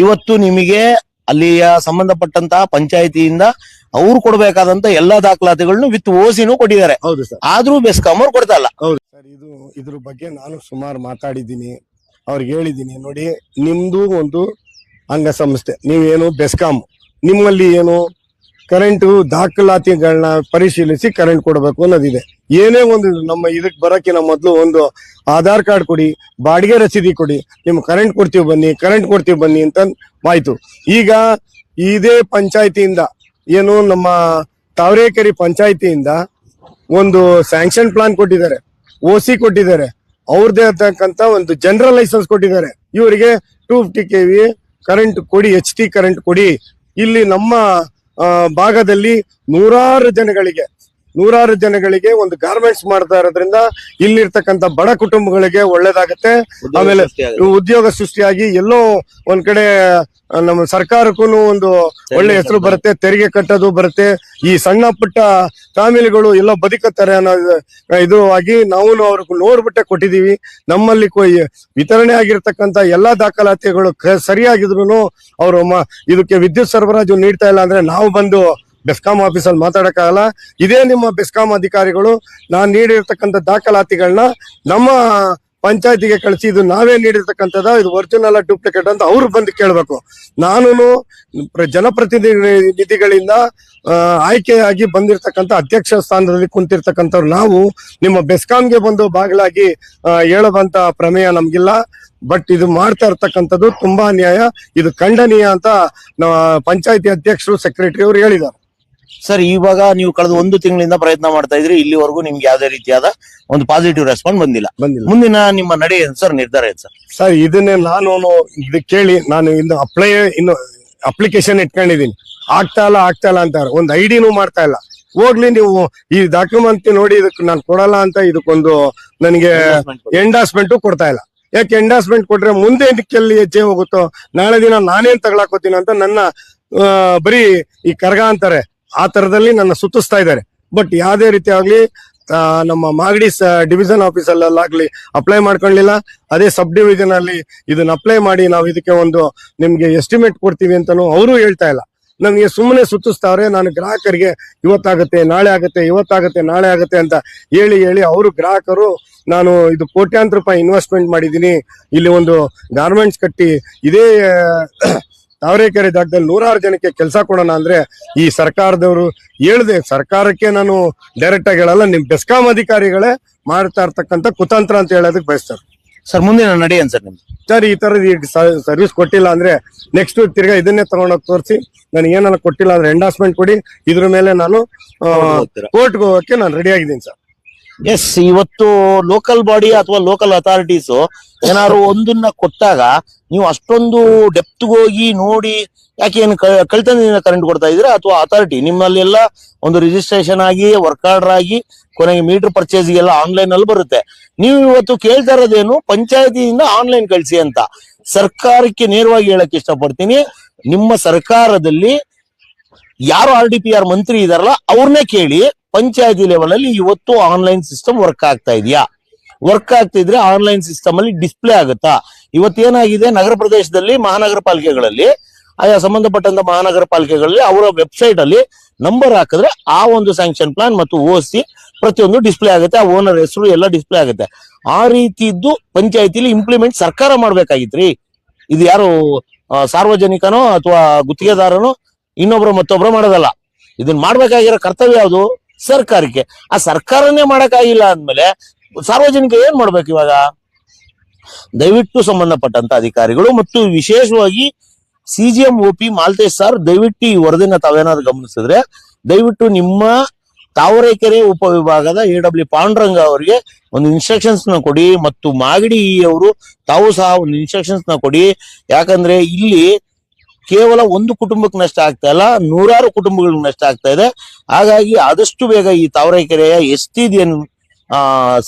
ಇವತ್ತು ನಿಮಗೆ ಅಲ್ಲಿಯ ಸಂಬಂಧಪಟ್ಟಂತಹ ಪಂಚಾಯತಿಯಿಂದ ಅವ್ರು ಕೊಡಬೇಕಾದಂತ ಎಲ್ಲಾ ದಾಖಲಾತಿಗಳನ್ನು ವಿತ್ ಓಸಿನೂ ಕೊಟ್ಟಿದ್ದಾರೆ.
ಹೌದು ಸರ್.
ಆದ್ರೂ ಬೆಸ್ಕಾಂ ಅವ್ರು ಕೊಡ್ತಾ ಇಲ್ಲ.
ಹೌದು ಸರ್ ಇದು ಇದ್ರ ಬಗ್ಗೆ ನಾನು ಸುಮಾರು ಮಾತಾಡಿದ್ದೀನಿ. ಅವ್ರಿಗೆ ಹೇಳಿದ್ದೀನಿ. ನೋಡಿ ನಿಮ್ದು ಒಂದು ಅಂಗಸಂಸ್ಥೆ. ನೀವೇನು ಬೆಸ್ಕಾಂ ನಿಮ್ಮಲ್ಲಿ ಏನು ಕರೆಂಟ್ ದಾಖಲಾತಿಗಳನ್ನ ಪರಿಶೀಲಿಸಿ ಕರೆಂಟ್ ಕೊಡಬೇಕು ಅನ್ನೋದಿದೆ. ಏನೇ ಒಂದು ನಮ್ಮ ಇದಕ್ಕೆ ಬರೋಕ್ಕಿಂತ ಮೊದಲು ಒಂದು ಆಧಾರ್ ಕಾರ್ಡ್ ಕೊಡಿ, ಬಾಡಿಗೆ ರಸೀದಿ ಕೊಡಿ ನಿಮ್ಗೆ ಕರೆಂಟ್ ಕೊಡ್ತೀವಿ ಬನ್ನಿ, ಕರೆಂಟ್ ಕೊಡ್ತೀವಿ ಬನ್ನಿ ಅಂತ ಆಯ್ತು ಈಗ ಇದೇ ಪಂಚಾಯತಿಯಿಂದ ಏನು ನಮ್ಮ ತಾವರೇಕೆರೆ ಪಂಚಾಯತಿಯಿಂದ ಒಂದು ಸ್ಯಾಂಕ್ಷನ್ ಪ್ಲಾನ್ ಕೊಟ್ಟಿದ್ದಾರೆ. ಓ ಸಿ ಕೊಟ್ಟಿದ್ದಾರೆ. ಅವ್ರದೇ ಆತಕ್ಕಂತ ಒಂದು ಜನರಲ್ ಲೈಸೆನ್ಸ್ ಕೊಟ್ಟಿದ್ದಾರೆ. ಇವರಿಗೆ two fifty K V current ಕೊಡಿ ಎಚ್ ಟಿ ಕರೆಂಟ್ ಕೊಡಿ. ಇಲ್ಲಿ ನಮ್ಮ ಭಾಗದಲ್ಲಿ ನೂರಾರು ಜನಗಳಿಗೆ ನೂರಾರು ಜನಗಳಿಗೆ ಒಂದು ಗಾರ್ಮೆಂಟ್ಸ್ ಮಾಡ್ತಾ ಇರೋದ್ರಿಂದ ಇಲ್ಲಿರ್ತಕ್ಕಂಥ ಬಡ ಕುಟುಂಬಗಳಿಗೆ ಒಳ್ಳೇದಾಗತ್ತೆ. ಆಮೇಲೆ ಉದ್ಯೋಗ ಸೃಷ್ಟಿಯಾಗಿ ಎಲ್ಲೋ ಒಂದ್ ಕಡೆ ನಮ್ಮ ಸರ್ಕಾರಕ್ಕೂ ಒಂದು ಒಳ್ಳೆ ಹೆಸರು ಬರುತ್ತೆ ತೆರಿಗೆ ಕಟ್ಟೋದು ಬರುತ್ತೆ. ಈ ಸಣ್ಣ ಪುಟ್ಟ ಫ್ಯಾಮಿಲಿಗಳು ಎಲ್ಲೋ ಬದುಕತ್ತಾರೆ ಅನ್ನೋ ಇದು ಆಗಿ ನಾವು ಅವ್ರಿಗೆ ನೋಡ್ಬಿಟ್ಟೆ ಕೊಟ್ಟಿದೀವಿ. ನಮ್ಮಲ್ಲಿ ವಿತರಣೆ ಆಗಿರ್ತಕ್ಕಂಥ ಎಲ್ಲಾ ದಾಖಲಾತಿಗಳು ಸರಿಯಾಗಿದ್ರು ಅವರು ಇದಕ್ಕೆ ವಿದ್ಯುತ್ ಸರಬರಾಜು ನೀಡ್ತಾ ಇಲ್ಲ ಅಂದ್ರೆ ನಾವು ಬಂದು ಬೆಸ್ಕಾಂ ಆಫೀಸಲ್ಲಿ ಮಾತಾಡಕ್ಕಾಗಲ್ಲ. ಇದೇ ನಿಮ್ಮ ಬೆಸ್ಕಾಂ ಅಧಿಕಾರಿಗಳು ನಾನು ನೀಡಿರ್ತಕ್ಕಂಥ ದಾಖಲಾತಿಗಳನ್ನ ನಮ್ಮ ಪಂಚಾಯತಿಗೆ ಕಳಿಸಿ ಇದು ನಾವೇ ನೀಡಿರ್ತಕ್ಕಂಥದ್ದು ಇದು ಒರಿಜಿನಲ್ ಡೂಪ್ಲಿಕೇಟ್ ಅಂತ ಅವ್ರು ಬಂದು ಕೇಳಬೇಕು. ನಾನು ಜನಪ್ರತಿನಿಧಿಗಳಿಂದ ಆಯ್ಕೆಯಾಗಿ ಬಂದಿರತಕ್ಕಂಥ ಅಧ್ಯಕ್ಷ ಸ್ಥಾನದಲ್ಲಿ ಕುಂತಿರ್ತಕ್ಕಂಥವ್ರು ನಾವು, ನಿಮ್ಮ ಬೆಸ್ಕಾಂಗೆ ಬಂದು ಬಾಗಿಲಾಗಿ ಹೇಳುವಂತ ಪ್ರಮೇಯ ನಮಗಿಲ್ಲ. ಬಟ್ ಇದು ಮಾಡ್ತಾ ಇರ್ತಕ್ಕಂಥದ್ದು ತುಂಬಾ ಅನ್ಯಾಯ ಇದು ಖಂಡನೀಯ ಅಂತ ಪಂಚಾಯತಿ ಅಧ್ಯಕ್ಷರು ಸೆಕ್ರೆಟರಿ ಅವರು ಹೇಳಿದ್ದಾರೆ.
ಸರ್ ಇವಾಗ ನೀವು ಕಳೆದ ಒಂದು ತಿಂಗಳಿಂದ ಪ್ರಯತ್ನ ಮಾಡ್ತಾ ಇದ್ರಿ ಇಲ್ಲಿವರೆಗೂ ನಿಮ್ಗೆ ಯಾವುದೇ ರೀತಿಯಾದ ಒಂದು ಪಾಸಿಟಿವ್ ರೆಸ್ಪಾನ್ಸ್ ಬಂದಿಲ್ಲ.
ಬಂದಿಲ್ಲ.
ಮುಂದಿನ ನಿಮ್ಮ ನಡೆ ಏನ್ ಸರ್ ನಿರ್ಧಾರ ಏನ್ ಸರ್?
ಸರ್ ಇದನ್ನೇ ನಾನು ಇದು ಕೇಳಿ ನಾನು ಇನ್ನು ಅಪ್ಲೈ ಇನ್ನು ಅಪ್ಲಿಕೇಶನ್ ಇಟ್ಕೊಂಡಿದೀನಿ ಆಗ್ತಾ ಇಲ್ಲ ಆಗ್ತಾ ಇಲ್ಲ ಅಂತಾರೆ. ಒಂದು ಐಡಿನೂ ಮಾಡ್ತಾ ಇಲ್ಲ. ಹೋಗ್ಲಿ ನೀವು ಈ ಡಾಕ್ಯುಮೆಂಟ್ ನೋಡಿ ಇದಕ್ಕೆ ನಾನು ಕೊಡಲ್ಲ ಅಂತ ಇದಕ್ಕೊಂದು ನನಗೆ ಎಂಡಾಸ್ಮೆಂಟು ಕೊಡ್ತಾ ಇಲ್ಲ. ಯಾಕೆ ಎಂಡಾಸ್ಮೆಂಟ್ ಕೊಟ್ರೆ ಮುಂದೆ ಇದಕ್ಕೆಲ್ಲಿ ಹೆಜ್ಜೆ ಹೋಗುತ್ತೋ ನಾಳೆ ದಿನ ನಾನೇನ್ ತಗೊಳಕೋತೀನಿ ಅಂತ ನನ್ನ ಆ, ಬರೀ ಈ ಕರ್ಗ ಅಂತಾರೆ. ಆ ತರದಲ್ಲಿ ನನ್ನ ಸುತ್ತಿಸ್ತಾ ಇದ್ದಾರೆ. ಬಟ್ ಯಾವುದೇ ರೀತಿ ಆಗ್ಲಿ ನಮ್ಮ ಮಾಗಡಿ ಡಿವಿಷನ್ ಆಫೀಸ್ ಅಲ್ಲಾಗ್ಲಿ ಅಪ್ಲೈ ಮಾಡ್ಕೊಳ್ಳಿಲ್ಲ. ಅದೇ ಸಬ್ ಡಿವಿಷನ್ ಅಲ್ಲಿ ಇದನ್ನ ಅಪ್ಲೈ ಮಾಡಿ ನಾವು ಇದಕ್ಕೆ ಒಂದು ನಿಮ್ಗೆ ಎಸ್ಟಿಮೇಟ್ ಕೊಡ್ತೀವಿ ಅಂತಾನು ಅವರು ಹೇಳ್ತಾ ಇಲ್ಲ. ನನಗೆ ಸುಮ್ಮನೆ ಸುತ್ತಿಸ್ತಾವ್ರೆ, ನಾನು ಗ್ರಾಹಕರಿಗೆ ಇವತ್ತಾಗುತ್ತೆ, ನಾಳೆ ಆಗುತ್ತೆ, ಇವತ್ತಾಗುತ್ತೆ, ನಾಳೆ ಆಗುತ್ತೆ ಅಂತ ಹೇಳಿ ಹೇಳಿ ಅವರು ಗ್ರಾಹಕರು ನಾನು ಇದು ಕೋಟ್ಯಾಂತರ ರೂಪಾಯಿ ಇನ್ವೆಸ್ಟ್ಮೆಂಟ್ ಮಾಡಿದ್ದೀನಿ. ಇಲ್ಲಿ ಒಂದು ಗಾರ್ಮೆಂಟ್ಸ್ ಕಟ್ಟಿ, ಇದೇ ತಾವರೆಕೆರೆ ಜಾಗದಲ್ಲಿ ನೂರಾರು ಜನಕ್ಕೆ ಕೆಲಸ ಕೊಡೋಣ ಅಂದ್ರೆ ಈ ಸರ್ಕಾರದವರು ಹೇಳ್ದೆ ಸರ್ಕಾರಕ್ಕೆ ನಾನು ಡೈರೆಕ್ಟ್ ಆಗಿ ಹೇಳಲ್ಲ ನಿಮ್ ಬೆಸ್ಕಾಂ ಅಧಿಕಾರಿಗಳೇ ಮಾಡ್ತಾ ಇರ್ತಕ್ಕಂಥ ಕುತಂತ್ರ ಅಂತ ಹೇಳೋದಕ್ಕೆ ಬಯಸ್ತಾರೆ.
ಸರ್ ಮುಂದೆ ನಡೆ ನಡೆಯನ್ ಸರ್ ನಿಮ್ಗೆ
ಸರ್ ಈ ತರದ ಈಗ ಸರ್ವಿಸ್ ಕೊಟ್ಟಿಲ್ಲ ಅಂದ್ರೆ ನೆಕ್ಸ್ಟ್ ತಿರ್ಗಾ ಇದನ್ನೇ ತಗೊಂಡೋಗಿ ತೋರಿಸಿ ನನಗೆ ಏನಾರ ಕೊಟ್ಟಿಲ್ಲ ಅಂದ್ರೆ ಎಂಡಾಸ್ಮೆಂಟ್ ಕೊಡಿ ಇದ್ರ ಮೇಲೆ ನಾನು ಕೋರ್ಟ್ಗೆ ಹೋಗಕ್ಕೆ ನಾನು ರೆಡಿ ಆಗಿದ್ದೀನಿ ಸರ್.
ಎಸ್ ಇವತ್ತು ಲೋಕಲ್ ಬಾಡಿ ಅಥವಾ ಲೋಕಲ್ ಅಥಾರಿಟೀಸ್ ಏನಾದ್ರು ಒಂದನ್ನ ಕೊಟ್ಟಾಗ ನೀವು ಅಷ್ಟೊಂದು ಡೆಪ್ತ್ ಹೋಗಿ ನೋಡಿ ಯಾಕೆ ಏನು ಕಳ್ತನದಿಂದ ಕರೆಂಟ್ ಕೊಡ್ತಾ ಇದ್ರೆ ಅಥವಾ ಅಥಾರಿಟಿ ನಿಮ್ಮಲ್ಲೆಲ್ಲ ಒಂದು ರಿಜಿಸ್ಟ್ರೇಷನ್ ಆಗಿ ವರ್ಕ್ ಆರ್ಡರ್ ಆಗಿ, ಕೊನೆಗೆ ಮೀಟರ್ ಪರ್ಚೇಸ್ಗೆಲ್ಲ ಆನ್ಲೈನ್ ಅಲ್ಲಿ ಬರುತ್ತೆ. ನೀವು ಇವತ್ತು ಕೇಳ್ತಾ ಇರೋದೇನು ಪಂಚಾಯತಿಯಿಂದ ಆನ್ಲೈನ್ ಕಳಿಸಿ ಅಂತ. ಸರ್ಕಾರಕ್ಕೆ ನೇರವಾಗಿ ಹೇಳಕ್ ಇಷ್ಟಪಡ್ತೀನಿ. ನಿಮ್ಮ ಸರ್ಕಾರದಲ್ಲಿ ಯಾರು ಆರ್ ಡಿ ಪಿ ಆರ್ ಮಂತ್ರಿ ಇದಾರಲ್ಲ, ಅವ್ರನ್ನೇ ಕೇಳಿ ಪಂಚಾಯತಿ ಲೆವೆಲ್ ಅಲ್ಲಿ ಇವತ್ತು ಆನ್ಲೈನ್ ಸಿಸ್ಟಮ್ ವರ್ಕ್ ಆಗ್ತಾ ಇದೆಯಾ? ವರ್ಕ್ ಆಗ್ತಿದ್ರೆ ಆನ್ಲೈನ್ ಸಿಸ್ಟಮ್ ಅಲ್ಲಿ ಡಿಸ್ಪ್ಲೇ ಆಗುತ್ತಾ? ಇವತ್ತೇನಾಗಿದೆ? ನಗರ ಪ್ರದೇಶದಲ್ಲಿ ಮಹಾನಗರ ಪಾಲಿಕೆಗಳಲ್ಲಿ ಆಯಾ ಸಂಬಂಧಪಟ್ಟಂತ ಮಹಾನಗರ ಪಾಲಿಕೆಗಳಲ್ಲಿ ಅವರ ವೆಬ್ಸೈಟ್ ಅಲ್ಲಿ ನಂಬರ್ ಹಾಕಿದ್ರೆ ಆ ಒಂದು ಸ್ಯಾಂಕ್ಷನ್ ಪ್ಲಾನ್ ಮತ್ತು ಓ ಸಿ ಪ್ರತಿಯೊಂದು ಡಿಸ್ಪ್ಲೇ ಆಗುತ್ತೆ. ಆ ಓನರ್ ಹೆಸರು ಎಲ್ಲ ಡಿಸ್ಪ್ಲೇ ಆಗುತ್ತೆ. ಆ ರೀತಿದ್ದು ಪಂಚಾಯತಿಲಿ ಇಂಪ್ಲಿಮೆಂಟ್ ಸರ್ಕಾರ ಮಾಡ್ಬೇಕಾಗಿತ್ರಿ. ಇದು ಯಾರು ಸಾರ್ವಜನಿಕನೋ ಅಥವಾ ಗುತ್ತಿಗೆದಾರನೋ ಇನ್ನೊಬ್ರು ಮತ್ತೊಬ್ರು ಮಾಡೋದಲ್ಲ. ಇದನ್ನ ಮಾಡ್ಬೇಕಾಗಿರೋ ಕರ್ತವ್ಯ ಯಾವುದು? ಸರ್ಕಾರಕ್ಕೆ. ಆ ಸರ್ಕಾರನೇ ಮಾಡಕ್ಕಾಗಿಲ್ಲ ಅಂದ್ಮೇಲೆ ಸಾರ್ವಜನಿಕ ಏನ್ ಮಾಡ್ಬೇಕು ಇವಾಗ? ದಯವಿಟ್ಟು ಸಂಬಂಧಪಟ್ಟಂತ ಅಧಿಕಾರಿಗಳು ಮತ್ತು ವಿಶೇಷವಾಗಿ C G M Maltesh sir ದಯವಿಟ್ಟು ಈ ವರದಿನ ತಾವೇನಾದ್ರು ಗಮನಿಸಿದ್ರೆ, ದಯವಿಟ್ಟು ನಿಮ್ಮ ತಾವರೆಕೆರೆ ಉಪವಿಭಾಗದ ಎ ಡಬ್ಲ್ಯೂ ಪಾಂಡುರಂಗ ಅವರಿಗೆ ಒಂದು ಇನ್ಸ್ಟ್ರಕ್ಷನ್ಸ್ನ ಕೊಡಿ ಮತ್ತು ಮಾಗಡಿ ಅವರು ತಾವು ಸಹ ಒಂದು ಇನ್ಸ್ಟ್ರಕ್ಷನ್ಸ್ನ ಕೊಡಿ. ಯಾಕಂದ್ರೆ ಇಲ್ಲಿ ಕೇವಲ ಒಂದು ಕುಟುಂಬಕ್ಕೆ ನಷ್ಟ ಆಗ್ತಾ ಇಲ್ಲ, ನೂರಾರು ಕುಟುಂಬಗಳಿಗೆ ನಷ್ಟ ಆಗ್ತಾ ಇದೆ. ಹಾಗಾಗಿ ಆದಷ್ಟು ಬೇಗ ಈ ತಾವರೆಕೆರೆಯ ಎಸ್ ಟಿ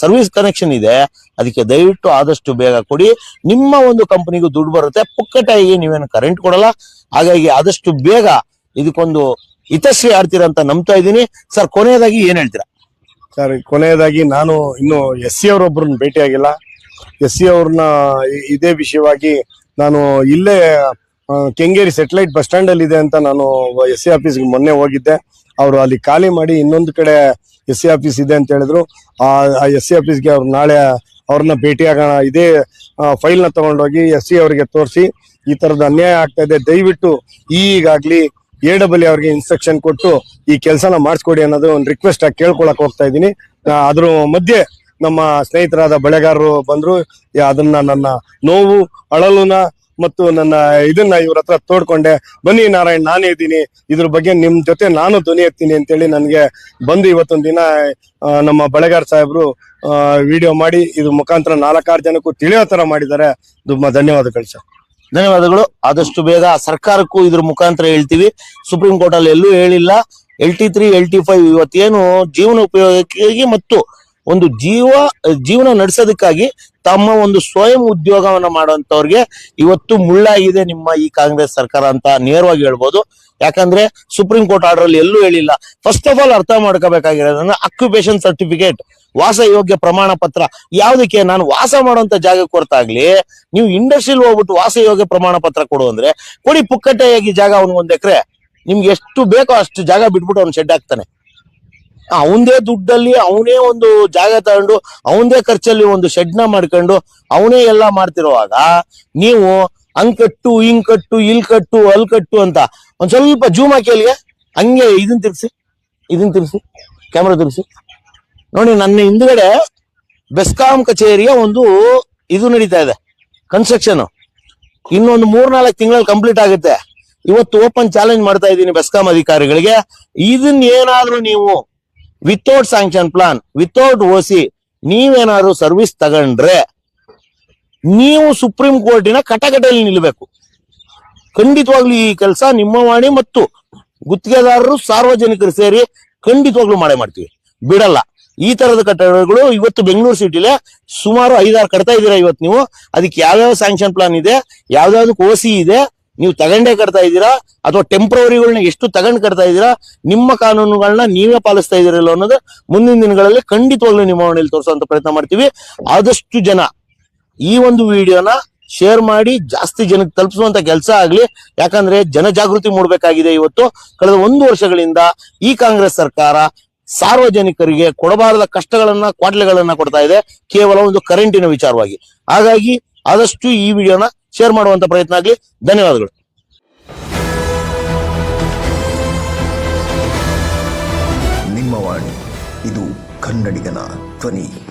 ಸರ್ವಿಸ್ ಕನೆಕ್ಷನ್ ಇದೆ. ಅದಕ್ಕೆ ದಯವಿಟ್ಟು ಆದಷ್ಟು ಬೇಗ ಕೊಡಿ. ನಿಮ್ಮ ಒಂದು ಕಂಪನಿಗೂ ದುಡ್ಡು ಬರುತ್ತೆ. ಪುಕ್ಕಟಾಗಿ ನೀವೇನು ಕರೆಂಟ್ ಕೊಡಲ್ಲ. ಹಾಗಾಗಿ ಆದಷ್ಟು ಬೇಗ ಇದಕ್ಕೊಂದು ಹಿತಶ್ರೀ ಆಡ್ತೀರಾ ಅಂತ ನಂಬ್ತಾ ಇದ್ದೀನಿ. ಸರ್, ಕೊನೆಯದಾಗಿ ಏನ್ ಹೇಳ್ತೀರಾ?
ಸರ್, ಕೊನೆಯದಾಗಿ ನಾನು ಇನ್ನು ಎಸ್ ಸಿ ಅವರೊಬ್ಬರನ್ನ ಭೇಟಿಯಾಗಿಲ್ಲ. ಎಸ್ ಸಿ ಅವ್ರನ್ನ ಇದೇ ವಿಷಯವಾಗಿ ನಾನು ಇಲ್ಲೇ ಕೆಂಗೇರಿ ಸೆಟಲೈಟ್ ಬಸ್ ಸ್ಟ್ಯಾಂಡ್ ಅಲ್ಲಿ ಇದೆ ಅಂತ ನಾನು ಎಸ್ ಸಿ ಆಫೀಸ್ಗೆ ಮೊನ್ನೆ ಹೋಗಿದ್ದೆ. ಅವರು ಅಲ್ಲಿ ಖಾಲಿ ಮಾಡಿ ಇನ್ನೊಂದು ಕಡೆ ಎಸ್ ಸಿ ಆಫೀಸ್ ಇದೆ ಅಂತ ಹೇಳಿದ್ರು. ಆ ಎಸ್ ಸಿ ಆಫೀಸ್ಗೆ ಅವ್ರು ನಾಳೆ ಅವ್ರನ್ನ ಭೇಟಿಯಾಗೋಣ. ಇದೇ ಫೈಲ್ನ ತಗೊಂಡೋಗಿ ಎಸ್ ಸಿ ಅವರಿಗೆ ತೋರಿಸಿ ಈ ತರದ ಅನ್ಯಾಯ ಆಗ್ತಾ ಇದೆ. ದಯವಿಟ್ಟು ಈಗಾಗ್ಲಿ ಎ ಡಬ್ಲ್ಯೂ ಅವ್ರಿಗೆ ಇನ್ಸ್ಟ್ರಕ್ಷನ್ ಕೊಟ್ಟು ಈ ಕೆಲಸನ ಮಾಡಿಸ್ಕೊಡಿ ಅನ್ನೋದು ಒಂದು ರಿಕ್ವೆಸ್ಟ್ ಆಗಿ ಕೇಳ್ಕೊಳಕ್ ಹೋಗ್ತಾ ಇದ್ದೀನಿ. ಅದ್ರ ಮಧ್ಯೆ ನಮ್ಮ ಸ್ನೇಹಿತರಾದ ಬೆಳೆಗಾರರು ಬಂದ್ರು. ಅದನ್ನ ನನ್ನ ನೋವು, ಅಳಲುನ ಮತ್ತು ನನ್ನ ಇದನ್ನ ಇವ್ರ ಹತ್ರ ತೋಡ್ಕೊಂಡೆ, ಬನ್ನಿ ನಾರಾಯಣ್, ನಾನೇ ಇದ್ದೀನಿ. ಇದ್ರ ಬಗ್ಗೆ ನಿಮ್ ಜೊತೆ ನಾನು ಧ್ವನಿ ಎತ್ತೀನಿ ಅಂತೇಳಿ ನನ್ಗೆ ಬಂದು ಇವತ್ತೊಂದ್ ದಿನ ನಮ್ಮ ಬಳೆಗಾರ್ ಸಾಹೇಬ್ರು ವಿಡಿಯೋ ಮಾಡಿ, ಇದ್ರ ಮುಖಾಂತರ ನಾಲ್ಕಾರು ಜನಕ್ಕೂ ತಿಳಿಯೋ ತರ ಮಾಡಿದ್ದಾರೆ. ತುಂಬಾ ಧನ್ಯವಾದಗಳು ಸರ್.
ಧನ್ಯವಾದಗಳು. ಆದಷ್ಟು ಬೇಗ ಸರ್ಕಾರಕ್ಕೂ ಇದ್ರ ಮುಖಾಂತರ ಹೇಳ್ತೀವಿ. ಸುಪ್ರೀಂ ಕೋರ್ಟ್ ಅಲ್ಲಿ ಎಲ್ಲೂ ಹೇಳಿಲ್ಲ. L T three L T five ಇವತ್ತೇನು ಜೀವನ ಉಪಯೋಗಕ್ಕಾಗಿ ಮತ್ತು ಒಂದು ಜೀವ, ಜೀವನ ನಡೆಸೋದಕ್ಕಾಗಿ ತಮ್ಮ ಒಂದು ಸ್ವಯಂ ಉದ್ಯೋಗವನ್ನ ಮಾಡುವಂತವ್ರಿಗೆ ಇವತ್ತು ಮುಳ್ಳಾಗಿದೆ ನಿಮ್ಮ ಈ ಕಾಂಗ್ರೆಸ್ ಸರ್ಕಾರ ಅಂತ ನೇರವಾಗಿ ಹೇಳ್ಬೋದು. ಯಾಕಂದ್ರೆ ಸುಪ್ರೀಂ ಕೋರ್ಟ್ ಆರ್ಡರ್ ಅಲ್ಲಿ ಎಲ್ಲೂ ಹೇಳಿಲ್ಲ. ಫಸ್ಟ್ ಆಫ್ ಆಲ್ ಅರ್ಥ ಮಾಡ್ಕೋಬೇಕಾಗಿರೋದನ್ನ ಅಕ್ಯುಪೇಷನ್ ಸರ್ಟಿಫಿಕೇಟ್ ವಾಸ ಯೋಗ್ಯ ಪ್ರಮಾಣ ಪತ್ರ ಯಾವ್ದಕ್ಕೆ ನಾನು ವಾಸ ಮಾಡುವಂತ ಜಾಗಕ್ಕೆ ಹೊರತಾಗ್ಲಿ, ನೀವು ಇಂಡಸ್ಟ್ರಿಲ್ ಹೋಗ್ಬಿಟ್ಟು ವಾಸ ಯೋಗ್ಯ ಪ್ರಮಾಣ ಪತ್ರ ಕೊಡು ಅಂದ್ರೆ, ಕೊಡಿ ಪುಕ್ಕಟ್ಟೆಯಾಗಿ ಜಾಗ ಅವ್ನಿಗೆ ಒಂದ್ ಎಕರೆ, ನಿಮ್ಗೆ ಎಷ್ಟು ಬೇಕೋ ಅಷ್ಟು ಜಾಗ ಬಿಟ್ಬಿಟ್ಟು ಅವ್ನು ಶೆಡ್ ಹಾಕ್ತಾನೆ. ಅವನದೇ ದುಡ್ಡಲ್ಲಿ, ಅವನೇ ಒಂದು ಜಾಗ ತಗೊಂಡು, ಅವನದೇ ಖರ್ಚಲ್ಲಿ ಒಂದು ಶೆಡ್ನ ಮಾಡ್ಕೊಂಡು, ಅವನೇ ಎಲ್ಲ ಮಾಡ್ತಿರುವಾಗ ನೀವು ಹಂಗ್ ಕಟ್ಟು ಹಿಂಗ್ ಕಟ್ಟು ಇಲ್ ಕಟ್ಟು ಅಲ್ ಕಟ್ಟು ಅಂತ ಒಂದ್ ಸ್ವಲ್ಪ ಜೂಮ್ ಹಾಕಿ ಅಲ್ಲಿಗೆ. ಹಂಗೆ ಇದನ್ ತಿರ್ಸಿ ಇದನ್ ತಿರ್ಸಿ ಕ್ಯಾಮ್ರಾ ತಿರ್ಸಿ ನೋಡಿ, ನನ್ನ ಹಿಂದ್ಗಡೆ ಬೆಸ್ಕಾಂ ಕಚೇರಿಯ ಒಂದು ಇದು ನಡೀತಾ ಇದೆ ಕನ್ಸ್ಟ್ರಕ್ಷನ್ ಇನ್ನೊಂದು ಮೂರ್ನಾಲ್ಕು ತಿಂಗಳಲ್ಲಿ ಕಂಪ್ಲೀಟ್ ಆಗುತ್ತೆ. ಇವತ್ತು ಓಪನ್ ಚಾಲೆಂಜ್ ಮಾಡ್ತಾ ಇದ್ದೀನಿ ಬೆಸ್ಕಾಂ ಅಧಿಕಾರಿಗಳಿಗೆ. ಇದನ್ನ ಏನಾದ್ರೂ ನೀವು without sanction plan without OC ನೀವೇನಾದ್ರು ಸರ್ವಿಸ್ ತಗೊಂಡ್ರೆ ನೀವು ಸುಪ್ರೀಂ ಕೋರ್ಟಿನ ಕಟಕಟೆಯಲ್ಲಿ ನಿಲ್ಬೇಕು. ಖಂಡಿತವಾಗ್ಲೂ ಈ ಕೆಲಸ ನಿಮ್ಮ ವಾಣಿ ಮತ್ತು ಗುತ್ತಿಗೆದಾರರು ಸಾರ್ವಜನಿಕರು ಸೇರಿ ಖಂಡಿತವಾಗ್ಲೂ ಮಾಡೇ ಮಾಡ್ತೀವಿ. ಬಿಡಲ್ಲ. ಈ ತರದ ಕಟ್ಟಡಗಳು ಇವತ್ತು ಬೆಂಗಳೂರು ಸಿಟಿಲೆ ಸುಮಾರು ಐದಾರು ಕಟ್ತಾ ಇದ್ದೀರಾ ಇವತ್ತು ನೀವು. ಅದಕ್ಕೆ ಯಾವ್ಯಾವ ಸ್ಯಾಂಕ್ಷನ್ ಪ್ಲಾನ್ ಇದೆ ಯಾವ್ದಾವ್ದಕ್ಕೆ ಓಸಿ ಇದೆ ನೀವು ತಗೊಂಡೇ ಕಟ್ತಾ ಇದ್ದೀರಾ? ಅಥವಾ ಟೆಂಪ್ರವರಿಗಳನ್ನ ಎಷ್ಟು ತಗೊಂಡು ಕಟ್ತಾ ಇದ್ದೀರಾ? ನಿಮ್ಮ ಕಾನೂನುಗಳನ್ನ ನೀವೇ ಪಾಲಿಸ್ತಾ ಇದ್ದೀರಲ್ಲ ಅನ್ನೋದು ಮುಂದಿನ ದಿನಗಳಲ್ಲಿ ಖಂಡಿತವಾಗ್ಲೂ ನಿಮ್ಮ ಮನೆಯಲ್ಲಿ ತೋರಿಸುವಂತ ಪ್ರಯತ್ನ ಮಾಡ್ತೀವಿ. ಆದಷ್ಟು ಜನ ಈ ಒಂದು ವಿಡಿಯೋನ ಶೇರ್ ಮಾಡಿ ಜಾಸ್ತಿ ಜನಕ್ಕೆ ತಲುಪಿಸುವಂತ ಕೆಲಸ ಆಗ್ಲಿ. ಯಾಕಂದ್ರೆ ಜನಜಾಗೃತಿ ಮೂಡಬೇಕಾಗಿದೆ ಇವತ್ತು. ಕಳೆದ ಒಂದು ವರ್ಷಗಳಿಂದ ಈ ಕಾಂಗ್ರೆಸ್ ಸರ್ಕಾರ ಸಾರ್ವಜನಿಕರಿಗೆ ಕೊಡಬಾರದ ಕಷ್ಟಗಳನ್ನ, ಕ್ವಾಟ್ಲೆಗಳನ್ನ ಕೊಡ್ತಾ ಇದೆ. ಕೇವಲ ಒಂದು ಕರೆಂಟಿನ ವಿಚಾರವಾಗಿ. ಹಾಗಾಗಿ ಆದಷ್ಟು ಈ ವಿಡಿಯೋನ ಶೇರ್ ಮಾಡುವಂತ ಪ್ರಯತ್ನ ಆಗ್ಲಿ. ಧನ್ಯವಾದಗಳು.
ನಿಮ್ಮ ವಾಣಿ ಇದು ಕನ್ನಡಿಗನ ಧ್ವನಿ.